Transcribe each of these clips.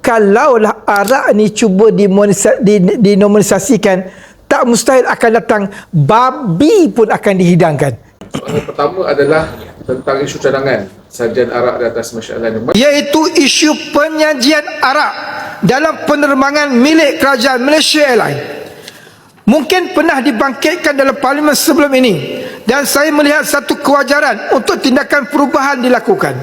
kalaulah arak ni cuba dimonisasi, dinominalisasikan tak mustahil akan datang babi pun akan dihidangkan Soalan pertama adalah tentang isu cadangan sajian arak di atas masyarakat iaitu isu penyajian arak dalam penerbangan milik kerajaan Malaysia Airlines. Mungkin pernah dibangkitkan dalam parlimen sebelum ini dan saya melihat satu kewajaran untuk tindakan perubahan dilakukan.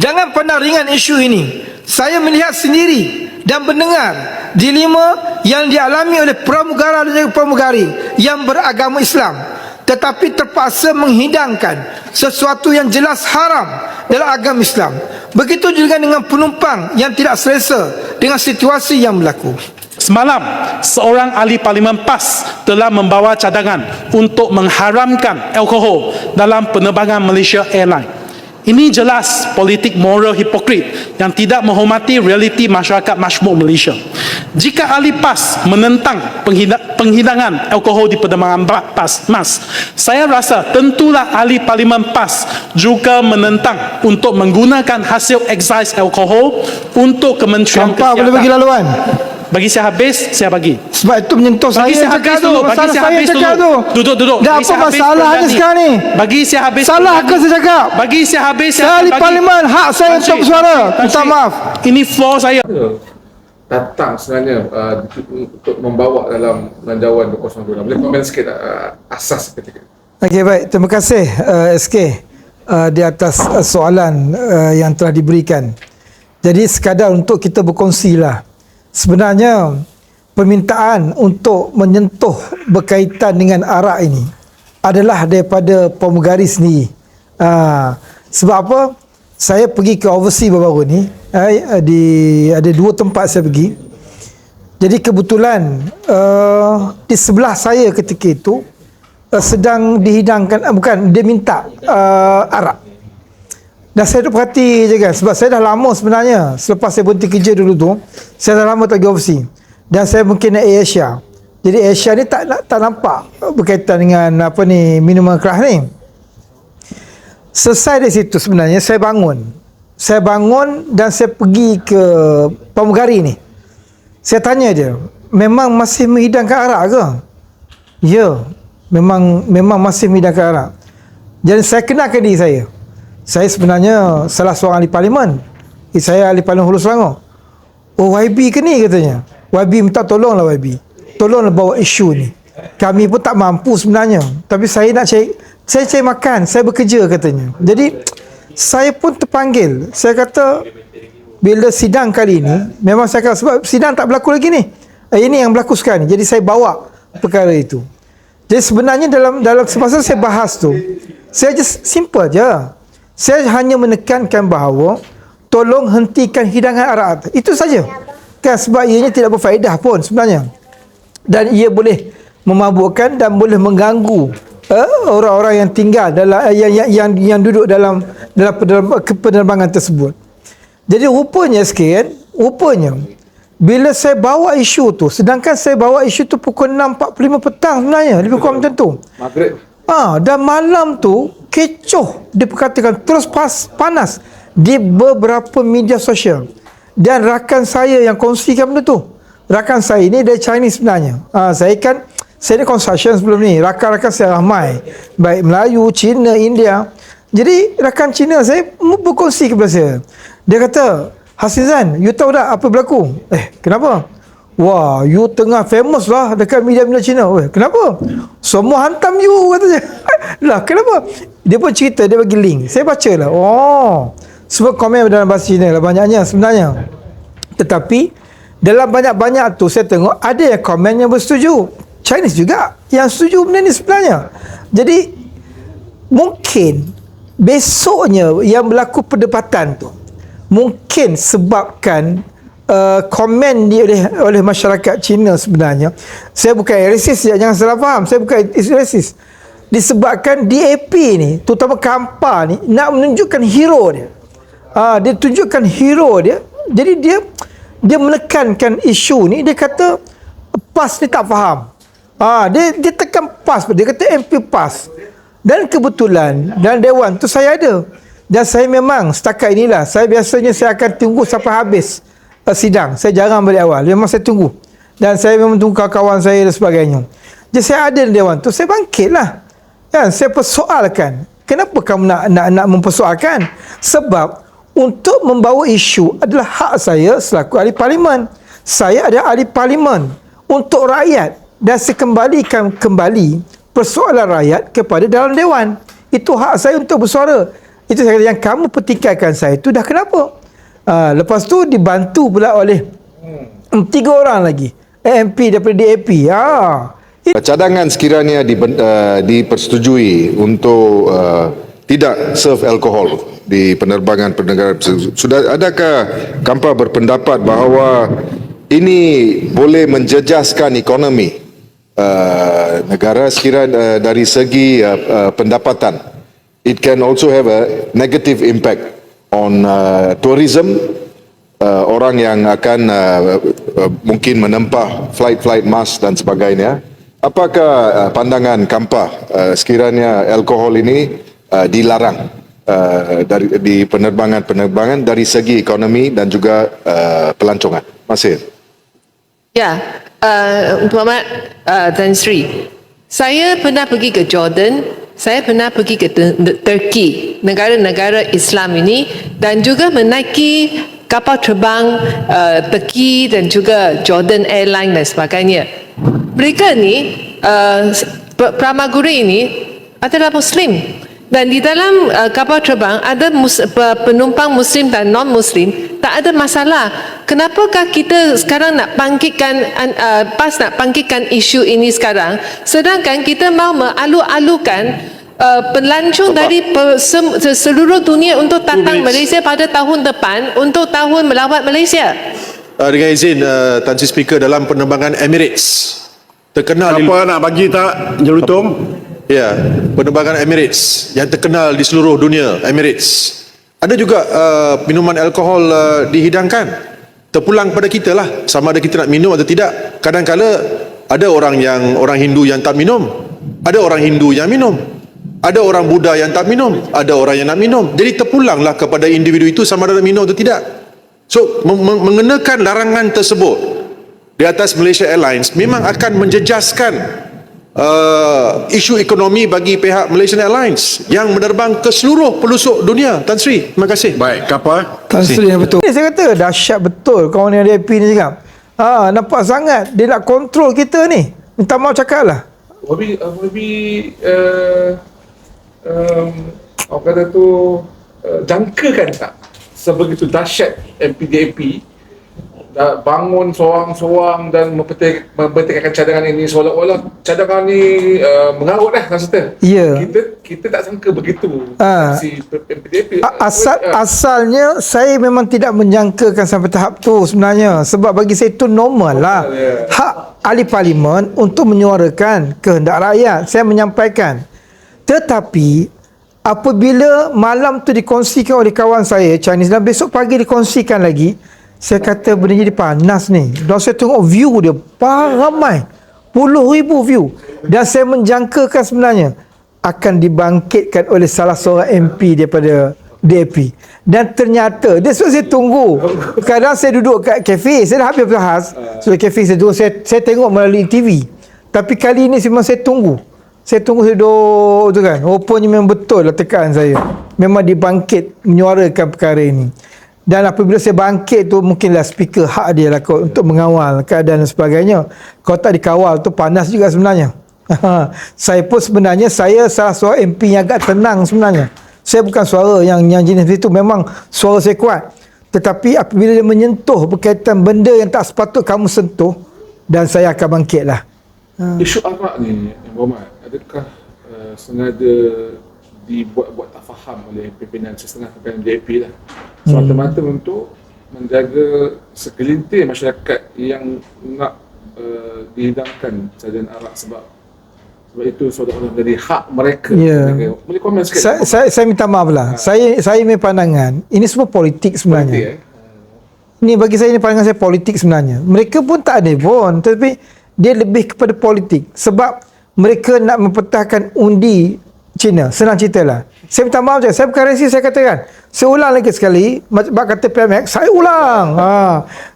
Jangan pandang ringan isu ini. Saya melihat sendiri dan mendengar dilema yang dialami oleh pramugara dan pramugari yang beragama Islam tetapi terpaksa menghidangkan sesuatu yang jelas haram dalam agama Islam. Begitu juga dengan penumpang yang tidak selesa dengan situasi yang berlaku. Semalam, seorang ahli parlimen PAS telah membawa cadangan untuk mengharamkan alkohol dalam penerbangan Malaysia Airlines. Ini jelas politik moral hipokrit yang tidak menghormati realiti masyarakat majmuk Malaysia. Jika ahli PAS menentang penghida- penghidangan alkohol di penerbangan ba- PAS, MAS, saya rasa tentulah ahli parlimen PAS juga menentang untuk menggunakan hasil excise alkohol untuk Kementerian Campak boleh bagi laluan. Bagi saya habis, saya bagi. Sebab itu menyentuh Bagi saya saya habis dulu, bagi saya saya habis dulu. tu. Duduk, duduk. Dah apa saya masalahnya sekarang ni? Bagi saya habis Salah ke saya cakap? Bagi saya habis saya Saya bagi. parlimen, hak saya untuk bersuara. Tan Minta maaf. Ini floor saya. datang sebenarnya uh, untuk membawa dalam landawan 202. Boleh komen sikit uh, asas ketika Okey baik, terima kasih uh, SK uh, di atas uh, soalan uh, yang telah diberikan. Jadi sekadar untuk kita berkongsi lah. Sebenarnya permintaan untuk menyentuh berkaitan dengan arak ini adalah daripada pramugari sendiri. Uh, sebab apa? Saya pergi ke overseas baru-baru ni. Uh, di ada dua tempat saya pergi. Jadi kebetulan uh, di sebelah saya ketika itu uh, sedang dihidangkan uh, bukan dia minta uh, arak. Dan saya duduk perhati je kan sebab saya dah lama sebenarnya selepas saya berhenti kerja dulu tu saya dah lama tak pergi overseas. Dan saya mungkin naik Asia. Jadi Asia ni tak tak nampak berkaitan dengan apa ni minuman keras ni. Selesai dari situ sebenarnya saya bangun. Saya bangun dan saya pergi ke pramugari ni. Saya tanya dia, memang masih menghidangkan arak ke? Ya, memang memang masih menghidangkan arak. Jadi saya kenalkan diri saya. Saya sebenarnya salah seorang ahli parlimen. Eh, saya ahli parlimen Hulu Selangor. Oh YB ke ni katanya. YB minta tolonglah YB. Tolonglah bawa isu ni. Kami pun tak mampu sebenarnya. Tapi saya nak cari, saya cari makan, saya bekerja katanya. Jadi saya pun terpanggil. Saya kata bila sidang kali ini memang saya kata sebab sidang tak berlaku lagi ni. Eh, ini yang berlaku sekarang ni. Jadi saya bawa perkara itu. Jadi sebenarnya dalam dalam semasa saya bahas tu, saya just simple je. Saya hanya menekankan bahawa tolong hentikan hidangan arak. Itu saja. Kan sebab ianya tidak berfaedah pun sebenarnya. Dan ia boleh memabukkan dan boleh mengganggu eh, orang-orang yang tinggal dalam eh, yang, yang yang yang duduk dalam dalam penerbangan, penerbangan tersebut. Jadi rupanya sikit, rupanya bila saya bawa isu tu, sedangkan saya bawa isu tu pukul 6.45 petang sebenarnya, lebih kurang macam tu. Maghrib Ah, dan malam tu kecoh diperkatakan terus pas, panas di beberapa media sosial. Dan rakan saya yang kongsikan benda tu. Rakan saya ni dari Chinese sebenarnya. Ah, saya kan saya ni construction sebelum ni. Rakan-rakan saya ramai. Baik Melayu, Cina, India. Jadi rakan Cina saya berkongsi kepada saya. Dia kata, Hasizan, you tahu tak apa berlaku? Eh, kenapa? Wah, you tengah famous lah dekat media-media Cina. Weh, kenapa? Semua hantam you katanya. lah, kenapa? Dia pun cerita, dia bagi link. Saya baca lah. Oh, semua komen dalam bahasa Cina lah banyaknya sebenarnya. Tetapi, dalam banyak-banyak tu saya tengok ada yang komen yang bersetuju. Chinese juga yang setuju benda ni sebenarnya. Jadi, mungkin besoknya yang berlaku perdebatan tu mungkin sebabkan uh, komen di oleh oleh masyarakat Cina sebenarnya. Saya bukan racist ya jangan salah faham. Saya bukan racist. Disebabkan DAP ni terutama Kampa ni nak menunjukkan hero dia. Ah dia tunjukkan hero dia. Jadi dia dia menekankan isu ni dia kata PAS ni tak faham. Ah dia dia tekan PAS dia kata MP PAS. Dan kebetulan dalam dewan tu saya ada. Dan saya memang setakat inilah saya biasanya saya akan tunggu sampai habis. uh, sidang. Saya jarang balik awal. Memang saya tunggu. Dan saya memang tunggu kawan-kawan saya dan sebagainya. Jadi saya ada di dewan tu, saya bangkitlah. Kan, saya persoalkan. Kenapa kamu nak nak nak mempersoalkan? Sebab untuk membawa isu adalah hak saya selaku ahli parlimen. Saya adalah ahli parlimen untuk rakyat dan saya kembalikan kembali persoalan rakyat kepada dalam dewan. Itu hak saya untuk bersuara. Itu saya kata yang kamu petikaikan saya itu dah kenapa? Uh, lepas tu dibantu pula oleh hmm. tiga orang lagi. MP daripada DAP. Ah. Cadangan sekiranya di, uh, dipersetujui untuk uh, tidak serve alkohol di penerbangan tersebut. Sudah adakah Kampa berpendapat bahawa ini boleh menjejaskan ekonomi uh, negara sekiranya uh, dari segi uh, uh, pendapatan? It can also have a negative impact on uh, tourism uh, orang yang akan uh, uh, mungkin menempah flight-flight mas dan sebagainya. Apakah uh, pandangan Kampa uh, sekiranya alkohol ini uh, dilarang uh, dari di penerbangan-penerbangan dari segi ekonomi dan juga uh, pelancongan? Masih. Ya, uh, Muhammad uh, Tan Sri. Saya pernah pergi ke Jordan, saya pernah pergi ke Turki, negara-negara Islam ini dan juga menaiki kapal terbang uh, Turki dan juga Jordan Airline dan sebagainya. Mereka ni uh, pramaguri ini adalah Muslim dan di dalam uh, kapal terbang ada mus, penumpang Muslim dan non Muslim tak ada masalah. Kenapakah kita sekarang nak bangkitkan uh, pas nak bangkitkan isu ini sekarang sedangkan kita mau mengalu-alukan Uh, pelancong dari seluruh dunia untuk datang Malaysia pada tahun depan untuk tahun melawat Malaysia. Uh, dengan izin uh, Tan Sri Speaker dalam penerbangan Emirates terkenal di, Apa nak bagi tak Jerutum? Ya penerbangan Emirates yang terkenal di seluruh dunia Emirates. Ada juga uh, minuman alkohol uh, dihidangkan terpulang pada kita lah. Sama ada kita nak minum atau tidak. Kadang-kala ada orang yang orang Hindu yang tak minum ada orang Hindu yang minum ada orang Buddha yang tak minum ada orang yang nak minum. Jadi terpulanglah kepada individu itu sama ada nak minum atau tidak. So meng- mengenakan larangan tersebut di atas Malaysia Airlines memang akan menjejaskan uh, isu ekonomi bagi pihak Malaysian Airlines yang menerbang ke seluruh pelosok dunia Tan Sri terima kasih Baik, kapal. Tan Sri yang betul. Ni saya kata dahsyat betul kawan yang DAP ni cakap. Ha, nampak sangat dia nak kontrol kita ni. Minta maaf cakap lah. Maybe, uh, maybe uh, um, apa kata tu uh, jangkakan tak sebegitu dahsyat MPDAP bangun seorang-seorang dan mempetik, mempetikkan cadangan ini seolah-olah cadangan ni uh, mengarut lah maksudnya. Ya. Kita kita tak sangka begitu Ah. si MPDAP. A- Asal Ah. asalnya saya memang tidak menjangkakan sampai tahap tu sebenarnya sebab bagi saya itu normal lah. Ya. Hak ahli parlimen untuk menyuarakan kehendak rakyat. Saya menyampaikan. Tetapi apabila malam tu dikongsikan oleh kawan saya Chinese dan besok pagi dikongsikan lagi, saya kata benda jadi panas ni. Dan saya tengok view dia ramai. Puluh ribu view. Dan saya menjangkakan sebenarnya akan dibangkitkan oleh salah seorang MP daripada DAP. Dan ternyata, dia sebab saya tunggu. Kadang saya duduk kat kafe, saya dah habis bahas. So kafe saya duduk, saya, saya tengok melalui TV. Tapi kali ini memang saya tunggu. Saya tunggu saya duduk tu kan. Rupanya memang betul lah tekaan saya. Memang dibangkit menyuarakan perkara ini. Dan apabila saya bangkit tu mungkinlah speaker hak dia lah kot untuk mengawal keadaan dan sebagainya. Kalau tak dikawal tu panas juga sebenarnya. saya pun sebenarnya saya salah seorang MP yang agak tenang sebenarnya. Saya bukan suara yang yang jenis itu memang suara saya kuat. Tetapi apabila dia menyentuh berkaitan benda yang tak sepatut kamu sentuh dan saya akan bangkitlah. Isu arak ni, Yang Muhammad, adakah uh, sengaja dibuat-buat tak faham oleh pimpinan setengah pimpinan JP lah semata-mata untuk menjaga segelintir masyarakat yang nak uh, dihidangkan sajian arak sebab sebab itu seolah-olah menjadi hak mereka Ya. Mereka- boleh komen sikit Saya, saya, saya minta maaf lah. Saya saya punya pandangan, ini semua politik sebenarnya. Politik, eh? Ni bagi saya ni pandangan saya politik sebenarnya. Mereka pun tak ada pun tapi dia lebih kepada politik sebab mereka nak mempetahkan undi Cina. Senang cerita lah. Saya minta maaf je. Saya bukan resis saya katakan. Saya ulang lagi sekali. Bak kata PMX, saya ulang. Ha.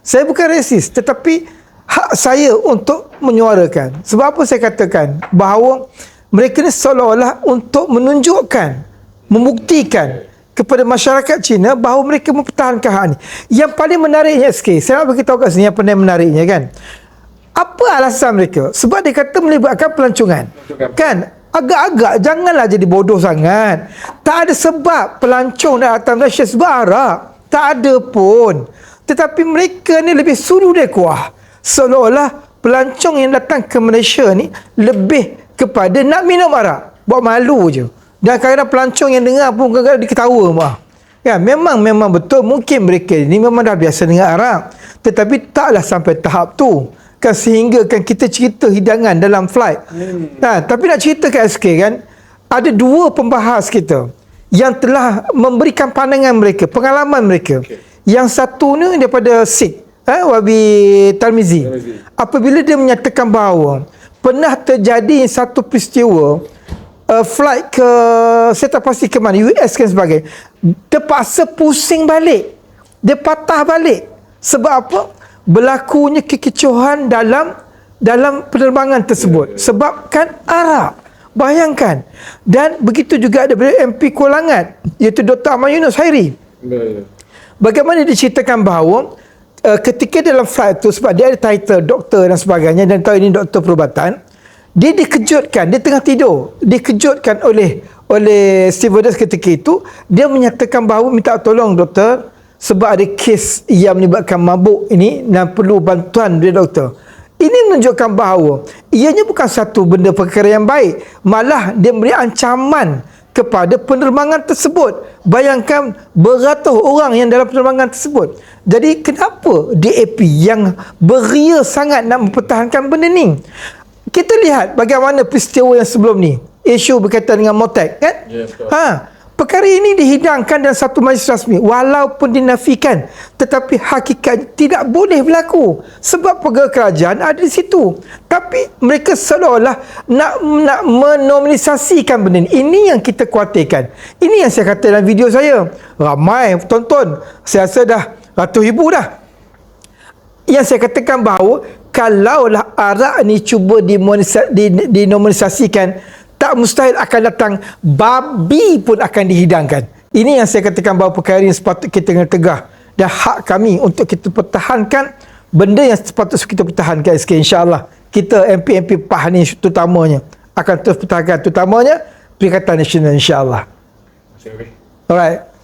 Saya bukan resis. Tetapi hak saya untuk menyuarakan. Sebab apa saya katakan bahawa mereka ni seolah-olah untuk menunjukkan, membuktikan kepada masyarakat Cina bahawa mereka mempertahankan hak ni. Yang paling menariknya SK, saya nak beritahu kat sini yang paling menariknya kan. Apa alasan mereka? Sebab dia kata melibatkan pelancongan. Kan? Agak-agak janganlah jadi bodoh sangat. Tak ada sebab pelancong nak datang Malaysia sebab Arab. Tak ada pun. Tetapi mereka ni lebih sudu dia kuah. Seolah-olah pelancong yang datang ke Malaysia ni lebih kepada nak minum arak. Buat malu je. Dan kadang-kadang pelancong yang dengar pun kadang-kadang diketawa mah. Ya, memang memang betul mungkin mereka ni memang dah biasa dengan Arab. Tetapi taklah sampai tahap tu. Kan sehingga kan kita cerita hidangan dalam flight. Hmm. Ha, tapi nak cerita kat SK kan, ada dua pembahas kita yang telah memberikan pandangan mereka, pengalaman mereka. Okay. Yang satu ni daripada Sikh, eh, Wabi Talmizi. Apabila dia menyatakan bahawa pernah terjadi satu peristiwa uh, flight ke saya tak pasti ke mana US kan sebagainya terpaksa pusing balik dia patah balik sebab apa berlakunya kekecohan dalam dalam penerbangan tersebut. Sebabkan Arab bayangkan. Dan begitu juga ada MP Kulangat iaitu Dr. Ahmad Yunus Hairi Ya, ya. Bagaimana diceritakan bahawa uh, ketika dalam flight tu sebab dia ada title doktor dan sebagainya dan tahu ini doktor perubatan, dia dikejutkan, dia tengah tidur, dikejutkan oleh oleh stewardess ketika itu, dia menyatakan bahawa minta tolong doktor sebab ada kes yang melibatkan mabuk ini dan perlu bantuan dari doktor. Ini menunjukkan bahawa ianya bukan satu benda perkara yang baik, malah dia beri ancaman kepada penerbangan tersebut. Bayangkan beratus orang yang dalam penerbangan tersebut. Jadi kenapa DAP yang beria sangat nak mempertahankan benda ni? Kita lihat bagaimana peristiwa yang sebelum ni. Isu berkaitan dengan Motek kan? Betul. Ha, perkara ini dihidangkan dalam satu majlis rasmi walaupun dinafikan tetapi hakikat tidak boleh berlaku sebab pegawai kerajaan ada di situ. Tapi mereka seolah-olah nak nak menominalisasikan benda ini ini yang kita khawatirkan. Ini yang saya kata dalam video saya. Ramai tonton saya rasa dah ratus ribu dah. Yang saya katakan bahawa kalaulah arak ni cuba dimonetisasi- di- dinominalisasikan tak mustahil akan datang babi pun akan dihidangkan. Ini yang saya katakan bahawa perkara ini sepatut kita kena tegah. Dan hak kami untuk kita pertahankan benda yang sepatutnya kita pertahankan SK insyaAllah. Kita MP-MP PAH ni terutamanya akan terus pertahankan terutamanya Perikatan Nasional insyaAllah. Okey. alright